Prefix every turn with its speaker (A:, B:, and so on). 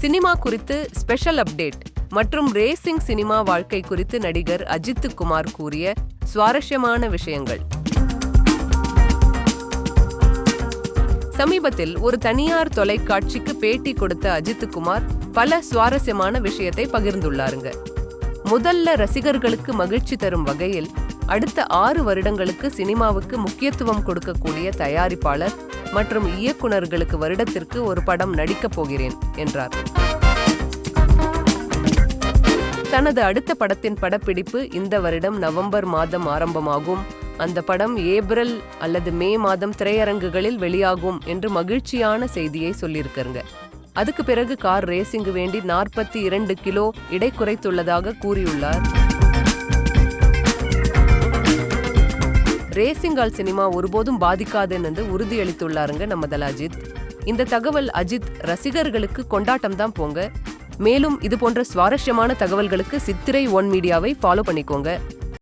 A: Cinema குறித்து special update மற்றும் racing cinema வாழ்க்கை குறித்து நடிகர் அஜித் குமார் கூறிய சுவாரஸ்யமான விஷயங்கள். சமீபத்தில் ஒரு தனியார் தொலைக்காட்சிக்கு பேட்டி கொடுத்த அஜித் குமார் பல சுவாரஸ்யமான விஷயத்தை பகிர்ந்துள்ளாருங்க. முதல்ல ரசிகர்களுக்கு மகிழ்ச்சி தரும் வகையில் அடுத்த ஆறு வருடங்களுக்கு சினிமாவுக்கு முக்கியத்துவம் கொடுக்கக்கூடிய தயாரிப்பாளர் மற்றும் இயக்குனர்களுக்கு வருடத்திற்கு ஒரு படம் நடிக்கப் போகிறேன் என்றார். தனது அடுத்த படத்தின் படப்பிடிப்பு இந்த வருடம் நவம்பர் மாதம் ஆரம்பமாகும். அந்த படம் ஏப்ரல் அல்லது மே மாதம் திரையரங்குகளில் வெளியாகும் என்று மகிழ்ச்சியான செய்தியை சொல்லியிருக்காங்க அதுக்கு பிறகு கார் ரேசிங்கு வேண்டி நாற்பத்தி இரண்டு கிலோ இடை குறைத்துள்ளதாக கூறியுள்ளார். ரேசிங்கால் சினிமா ஒருபோதும் பாதிக்காதுன்னு உறுதியளித்துள்ளாருங்க நம்ம தல அஜித் இந்த தகவல் அஜித் ரசிகர்களுக்கு கொண்டாட்டம் தான் போங்க. மேலும் இது போன்ற சுவாரஸ்யமான தகவல்களுக்கு சித்திரை ஒன் மீடியாவை ஃபாலோ பண்ணிக்கோங்க.